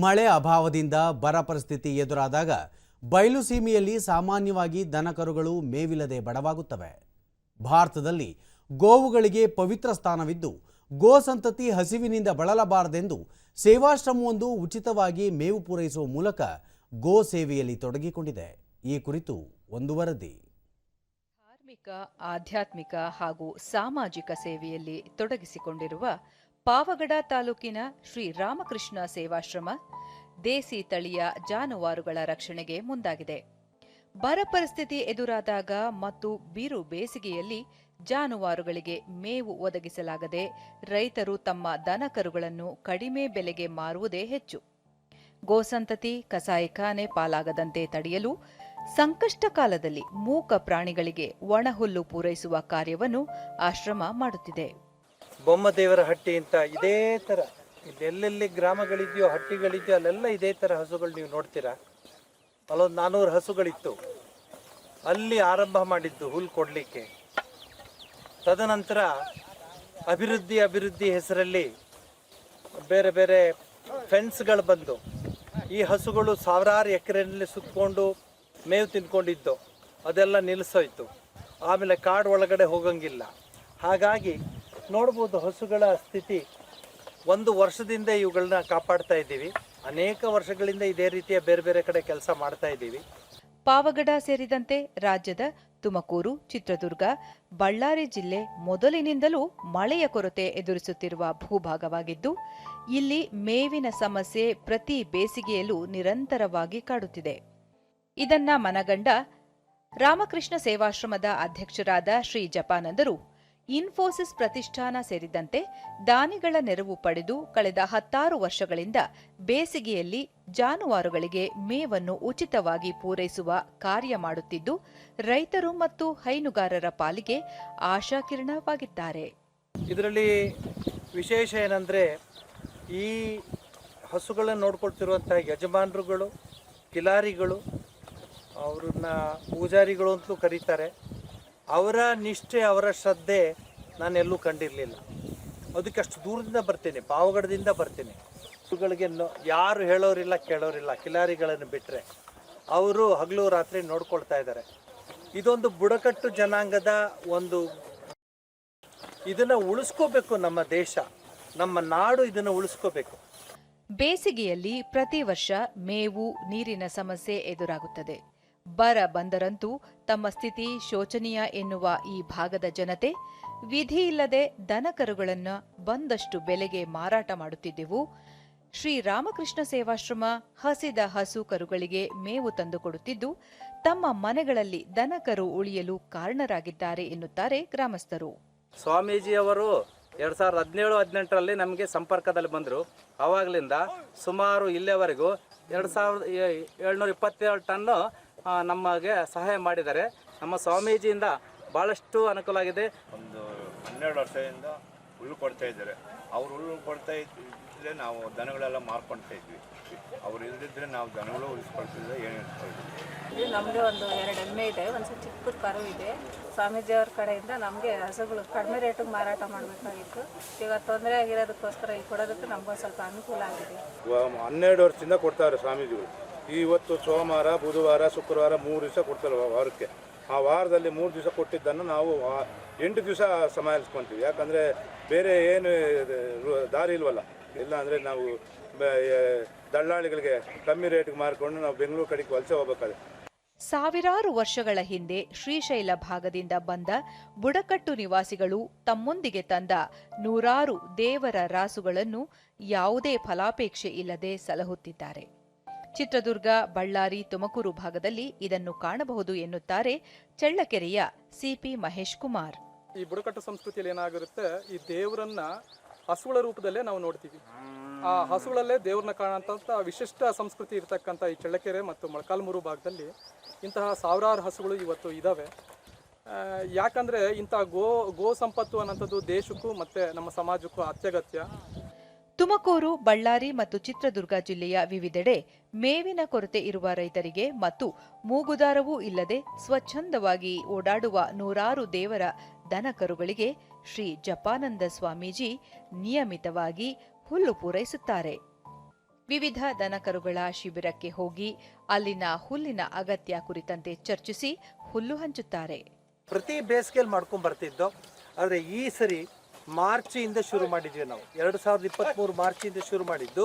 ಮಳೆ ಅಭಾವದಿಂದ ಬರ ಪರಿಸ್ಥಿತಿ ಎದುರಾದಾಗ ಬಯಲು ಸೀಮೆಯಲ್ಲಿ ಸಾಮಾನ್ಯವಾಗಿ ದನಕರುಗಳು ಮೇವಿಲ್ಲದೆ ಬಡವಾಗುತ್ತವೆ. ಭಾರತದಲ್ಲಿ ಗೋವುಗಳಿಗೆ ಪವಿತ್ರ ಸ್ಥಾನವಿದ್ದು, ಗೋ ಸಂತತಿ ಹಸಿವಿನಿಂದ ಬಳಲಬಾರದೆಂದು ಸೇವಾಶ್ರಮವೊಂದು ಉಚಿತವಾಗಿ ಮೇವು ಪೂರೈಸುವ ಮೂಲಕ ಗೋ ಸೇವೆಯಲ್ಲಿ ತೊಡಗಿಕೊಂಡಿದೆ. ಈ ಕುರಿತು ಒಂದು ವರದಿ. ಧಾರ್ಮಿಕ, ಆಧ್ಯಾತ್ಮಿಕ ಹಾಗೂ ಸಾಮಾಜಿಕ ಸೇವೆಯಲ್ಲಿ ತೊಡಗಿಸಿಕೊಂಡಿರುವ ಪಾವಗಡ ತಾಲೂಕಿನ ಶ್ರೀ ರಾಮಕೃಷ್ಣ ಸೇವಾಶ್ರಮ, ದೇಸಿ ತಳಿಯ ಜಾನುವಾರುಗಳ ರಕ್ಷಣೆಗೆ ಮುಂದಾಗಿದೆ. ಬರ ಪರಿಸ್ಥಿತಿ ಎದುರಾದಾಗ ಮತ್ತು ಬಿರು ಬೇಸಿಗೆಯಲ್ಲಿ ಜಾನುವಾರುಗಳಿಗೆ ಮೇವು ಒದಗಿಸಲಾಗದೆ ರೈತರು ತಮ್ಮ ದನಕರುಗಳನ್ನು ಕಡಿಮೆ ಬೆಲೆಗೆ ಮಾರುವುದೇ ಹೆಚ್ಚು. ಗೋಸಂತತಿ, ಕಸಾಯಿಖಾನೆ ಪಾಲಾಗದಂತೆ ತಡೆಯಲು ಸಂಕಷ್ಟ ಕಾಲದಲ್ಲಿ ಮೂಕ ಪ್ರಾಣಿಗಳಿಗೆ ಒಣಹುಲ್ಲು ಪೂರೈಸುವ ಕಾರ್ಯವನ್ನು ಆಶ್ರಮ ಮಾಡುತ್ತಿದೆ. ಬೊಮ್ಮದೇವರ ಹಟ್ಟಿ ಅಂತ ಇದೇ ಥರ ಎಲ್ಲೆಲ್ಲಿ ಗ್ರಾಮಗಳಿದೆಯೋ, ಹಟ್ಟಿಗಳಿದೆಯೋ, ಅಲ್ಲೆಲ್ಲ ಇದೇ ಥರ ಹಸುಗಳು ನೀವು ನೋಡ್ತೀರಾ? ಅಲ್ಲೊಂದು ನಾನ್ನೂರು ಹಸುಗಳಿತ್ತು. ಅಲ್ಲಿ ಆರಂಭ ಮಾಡಿದ್ದು ಹುಲ್ ಕೊಡಲಿಕ್ಕೆ. ತದನಂತರ ಅಭಿವೃದ್ಧಿ ಅಭಿವೃದ್ಧಿ ಹೆಸರಲ್ಲಿ ಬೇರೆ ಬೇರೆ ಫೆನ್ಸ್ಗಳು ಬಂದು ಈ ಹಸುಗಳು ಸಾವಿರಾರು ಎಕರೆಯಲ್ಲಿ ಸುತ್ತಕೊಂಡು ಮೇವು ತಿನ್ಕೊಂಡಿದ್ದು. ಅದೆಲ್ಲ ನಿಲ್ಲಿಸೋಯ್ತು ಆಮೇಲೆ ಕಾಡು ಒಳಗಡೆ ಹೋಗಂಗಿಲ್ಲ. ಹಾಗಾಗಿ ನೋಡ್ಬೋದು ಹಸುಗಳ ಸ್ಥಿತಿ. ಒಂದು ವರ್ಷದಿಂದ ಇವುಗಳನ್ನ ಕಾಪಾಡ್ತಾ ಇದ್ದೀವಿ. ಅನೇಕ ವರ್ಷಗಳಿಂದ ಇದೇ ರೀತಿಯ ಬೇರೆ ಬೇರೆ ಕಡೆ ಕೆಲಸ ಮಾಡ್ತಾ ಇದ್ದೀವಿ. ಪಾವಗಡ ಸೇರಿದಂತೆ ರಾಜ್ಯದ ತುಮಕೂರು, ಚಿತ್ರದುರ್ಗ, ಬಳ್ಳಾರಿ ಜಿಲ್ಲೆ ಮೊದಲಿನಿಂದಲೂ ಮಳೆಯ ಕೊರತೆ ಎದುರಿಸುತ್ತಿರುವ ಭೂಭಾಗವಾಗಿದ್ದು, ಇಲ್ಲಿ ಮೇವಿನ ಸಮಸ್ಯೆ ಪ್ರತಿ ಬೇಸಿಗೆಯಲ್ಲೂ ನಿರಂತರವಾಗಿ ಕಾಡುತ್ತಿದೆ. ಇದನ್ನ ಮನಗಂಡ ರಾಮಕೃಷ್ಣ ಸೇವಾಶ್ರಮದ ಅಧ್ಯಕ್ಷರಾದ ಶ್ರೀ ಜಪಾನಂದರು ಇನ್ಫೋಸಿಸ್ ಪ್ರತಿಷ್ಠಾನ ಸೇರಿದಂತೆ ದಾನಿಗಳ ನೆರವು ಪಡೆದು ಕಳೆದ ಹತ್ತಾರು ವರ್ಷಗಳಿಂದ ಬೇಸಿಗೆಯಲ್ಲಿ ಜಾನುವಾರುಗಳಿಗೆ ಮೇವನ್ನು ಉಚಿತವಾಗಿ ಪೂರೈಸುವ ಕಾರ್ಯ ಮಾಡುತ್ತಿದ್ದು, ರೈತರು ಮತ್ತು ಹೈನುಗಾರರ ಪಾಲಿಗೆ ಆಶಾಕಿರಣವಾಗಿದ್ದಾರೆ. ಇದರಲ್ಲಿ ವಿಶೇಷ ಏನಂದರೆ, ಈ ಹಸುಗಳನ್ನು ನೋಡ್ಕೊಳ್ತಿರುವಂಥ ಯಜಮಾನರುಗಳು, ಕಿಲಾರಿಗಳು, ಅವ್ರನ್ನ ಪೂಜಾರಿಗಳು ಅಂತಲೂ ಕರೀತಾರೆ. ಅವರ ನಿಷ್ಠೆ, ಅವರ ಶ್ರದ್ಧೆ ನಾನು ಎಲ್ಲೂ ಕಂಡಿರಲಿಲ್ಲ. ಅದಕ್ಕೆ ಅಷ್ಟು ದೂರದಿಂದ ಬರ್ತೀನಿ, ಪಾವಗಡದಿಂದ ಬರ್ತೀನಿ. ಇವುಗಳಿಗೆ ಯಾರು ಹೇಳೋರಿಲ್ಲ, ಕೇಳೋರಿಲ್ಲ, ಕಿಲಾರಿಗಳನ್ನು ಬಿಟ್ಟರೆ ಅವರು ಹಗಲು ರಾತ್ರಿ ನೋಡ್ಕೊಳ್ತಾ ಇದ್ದಾರೆ. ಇದೊಂದು ಬುಡಕಟ್ಟು ಜನಾಂಗದ ಒಂದು ಇದನ್ನು ಉಳಿಸ್ಕೋಬೇಕು ನಮ್ಮ ದೇಶ, ನಮ್ಮ ನಾಡು ಇದನ್ನು ಉಳಿಸ್ಕೋಬೇಕು. ಬೇಸಿಗೆಯಲ್ಲಿ ಪ್ರತಿ ವರ್ಷ ಮೇವು, ನೀರಿನ ಸಮಸ್ಯೆ ಎದುರಾಗುತ್ತದೆ. ಬರ ಬಂದರಂತೂ ತಮ್ಮ ಸ್ಥಿತಿ ಶೋಚನೀಯ ಎನ್ನುವ ಈ ಭಾಗದ ಜನತೆ ವಿಧಿ ಇಲ್ಲದೆ ದನಕರುಗಳನ್ನು ಬಂದಷ್ಟು ಬೆಲೆಗೆ ಮಾರಾಟ ಮಾಡುತ್ತಿದ್ದೆವು. ಶ್ರೀ ರಾಮಕೃಷ್ಣ ಸೇವಾಶ್ರಮ ಹಸಿದ ಹಸು ಕರುಗಳಿಗೆ ಮೇವು ತಂದುಕೊಡುತ್ತಿದ್ದು ತಮ್ಮ ಮನೆಗಳಲ್ಲಿ ದನಕರು ಉಳಿಯಲು ಕಾರಣರಾಗಿದ್ದಾರೆ ಎನ್ನುತ್ತಾರೆ ಗ್ರಾಮಸ್ಥರು. ಸ್ವಾಮೀಜಿಯವರು ಎರಡ್ ಸಾವಿರದ ಹದಿನೇಳು, ಹದಿನೆಂಟರಲ್ಲಿ ನಮಗೆ ಸಂಪರ್ಕದಲ್ಲಿ ಬಂದರು. ಆವಾಗಲಿಂದ ಸುಮಾರು ಇಲ್ಲಿಯವರೆಗೂ ಎರಡು ಸಾವಿರದ ಏಳ್ನೂರ ಇಪ್ಪತ್ತೇಳು ಟನ್ನು ನಮಗೆ ಸಹಾಯ ಮಾಡಿದ್ದಾರೆ. ನಮ್ಮ ಸ್ವಾಮೀಜಿಯಿಂದ ಭಾಳಷ್ಟು ಅನುಕೂಲ ಆಗಿದೆ. ಒಂದು ಹನ್ನೆರಡು ವರ್ಷದಿಂದ ಹುಲ್ಲು ಕೊಡ್ತಾ ಇದ್ದಾರೆ. ಅವ್ರು ಹುಲ್ಲು ಕೊಡ್ತಾ ಇದ್ದರೆ ನಾವು ದನಗಳೆಲ್ಲ ಮಾರ್ಕೊಳ್ತಾ ಇದ್ವಿ. ಅವ್ರು ಇಲ್ಲದಿದ್ದರೆ ನಾವು ದನಗಳು ಉಳಿಸ್ಕೊಳ್ತಿದ್ದೆ ಏನು ಇಳಿಸ್ಕೊಳ್ತಿದ್ವಿ ಇಲ್ಲಿ ನಮಗೆ ಒಂದು ಎರಡು ಎಮ್ಮೆ ಇದೆ ಒಂದು ಚಿಕ್ಕ ಕರು ಇದೆ. ಸ್ವಾಮೀಜಿಯವ್ರ ಕಡೆಯಿಂದ ನಮಗೆ ಹಸುಗಳು ಕಡಿಮೆ ರೇಟಿಗೆ ಮಾರಾಟ ಮಾಡಬೇಕಾಗಿತ್ತು. ಈಗ ತೊಂದರೆ ಆಗಿರೋದಕ್ಕೋಸ್ಕರ ಈ ಕೊಡೋದಕ್ಕೆ ನಮಗೆ ಸ್ವಲ್ಪ ಅನುಕೂಲ ಆಗಿದೆ. ಹನ್ನೆರಡು ವರ್ಷದಿಂದ ಕೊಡ್ತಾರೆ ಸ್ವಾಮೀಜಿಗಳು. ಇವತ್ತು ಸೋಮವಾರ ಬುಧವಾರ ಶುಕ್ರವಾರ ಮೂರು ದಿವಸ ಕೊಡ್ತಾರೆ ವಾರಕ್ಕೆ. ಆ ವಾರದಲ್ಲಿ ಮೂರು ದಿವಸ ಕೊಟ್ಟಿದ್ದನ್ನು ನಾವು ಎಂಟು ದಿವಸ ಸಮಾಲಿಸ್ಕೊಂತೀವಿ ಯಾಕಂದರೆ ಬೇರೆ ಏನು ದಾರಿ ಇಲ್ವಲ್ಲ. ಇಲ್ಲ ಅಂದರೆ ನಾವು ದಲ್ಲಾಳಿಗಳಿಗೆ ಕಮ್ಮಿ ರೇಟ್ಗೆ ಮಾರ್ಕೊಂಡು ನಾವು ಬೆಂಗಳೂರು ಕಡೆಗೆ ವಲಸೆ ಹೋಗ್ಬೇಕಾದ್ರೆ. ಸಾವಿರಾರು ವರ್ಷಗಳ ಹಿಂದೆ ಶ್ರೀಶೈಲ ಭಾಗದಿಂದ ಬಂದ ಬುಡಕಟ್ಟು ನಿವಾಸಿಗಳು ತಮ್ಮೊಂದಿಗೆ ತಂದ ನೂರಾರು ದೇವರ ರಾಸುಗಳನ್ನು ಯಾವುದೇ ಫಲಾಪೇಕ್ಷೆ ಇಲ್ಲದೆ ಸಲಹುತ್ತಿದ್ದಾರೆ. ಚಿತ್ರದುರ್ಗ, ಬಳ್ಳಾರಿ, ತುಮಕೂರು ಭಾಗದಲ್ಲಿ ಇದನ್ನು ಕಾಣಬಹುದು ಎನ್ನುತ್ತಾರೆ ಚಳ್ಳಕೆರೆಯ ಸಿಪಿ ಮಹೇಶ್ ಕುಮಾರ್. ಈ ಬುಡಕಟ್ಟು ಸಂಸ್ಕೃತಿಯಲ್ಲಿ ಏನಾಗಿರುತ್ತೆ, ಈ ದೇವರನ್ನ ಹಸುಗಳ ರೂಪದಲ್ಲೇ ನಾವು ನೋಡ್ತೀವಿ. ಆ ಹಸುಗಳಲ್ಲೇ ದೇವ್ರನ್ನ ಕಾಣಂತ ವಿಶಿಷ್ಟ ಸಂಸ್ಕೃತಿ ಇರತಕ್ಕಂಥ ಈ ಚಳ್ಳಕೆರೆ ಮತ್ತು ಮೊಳಕಾಲ್ಮೂರು ಭಾಗದಲ್ಲಿ ಇಂತಹ ಸಾವಿರಾರು ಹಸುಗಳು ಇವತ್ತು ಇದ್ದಾವೆ ಯಾಕಂದ್ರೆ ಇಂತಹ ಗೋ ಗೋ ಸಂಪತ್ತು ಅನ್ನೋಂಥದ್ದು ದೇಶಕ್ಕೂ ಮತ್ತೆ ನಮ್ಮ ಸಮಾಜಕ್ಕೂ ಅತ್ಯಗತ್ಯ. ತುಮಕೂರು, ಬಳ್ಳಾರಿ ಮತ್ತು ಚಿತ್ರದುರ್ಗ ಜಿಲ್ಲೆಯ ವಿವಿಧೆಡೆ ಮೇವಿನ ಕೊರತೆ ಇರುವ ರೈತರಿಗೆ ಮತ್ತು ಮೂಗುದಾರವೂ ಇಲ್ಲದೆ ಸ್ವಚ್ಛಂದವಾಗಿ ಓಡಾಡುವ ನೂರಾರು ದೇವರ ದನಕರುಗಳಿಗೆ ಶ್ರೀ ಜಪಾನಂದ ಸ್ವಾಮೀಜಿ ನಿಯಮಿತವಾಗಿ ಹುಲ್ಲು ಪೂರೈಸುತ್ತಾರೆ. ವಿವಿಧ ದನಕರುಗಳ ಶಿಬಿರಕ್ಕೆ ಹೋಗಿ ಅಲ್ಲಿನ ಹುಲ್ಲಿನ ಅಗತ್ಯ ಕುರಿತಂತೆ ಚರ್ಚಿಸಿ ಹುಲ್ಲು ಹಂಚುತ್ತಾರೆ. ಪ್ರತಿ ಬೇಸಿಗೆಯಲ್ಲಿ ಮಾಡ್ಕೊಂಡ್ ಬರ್ತಿದ್ದು. ಆದರೆ ಈ ಸರಿ ಮಾರ್ಚಿಂದ ಶುರು ಮಾಡಿದ್ವಿ ನಾವು. ಎರಡು ಸಾವಿರದ ಇಪ್ಪತ್ತ್ಮೂರು ಮಾರ್ಚಿಂದ ಶುರು ಮಾಡಿದ್ದು.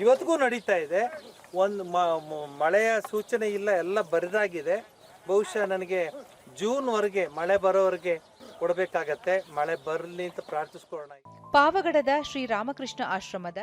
ಇವತ್ತಿಗೂ ನಡೀತಾ ಇದೆ. ಒಂದು ಮಳೆಯ ಸೂಚನೆ ಇಲ್ಲ, ಎಲ್ಲ ಬರಿದಾಗಿದೆ. ಬಹುಶಃ ನನಗೆ ಜೂನ್ವರೆಗೆ ಮಳೆ ಬರೋವರೆಗೆ ಕೊಡಬೇಕಾಗತ್ತೆ. ಮಳೆ ಬರಲಿ ಅಂತ ಪ್ರಾರ್ಥಿಸ್ಕೊಳ್ಳೋಣ. ಪಾವಗಡದ ಶ್ರೀರಾಮಕೃಷ್ಣ ಆಶ್ರಮದ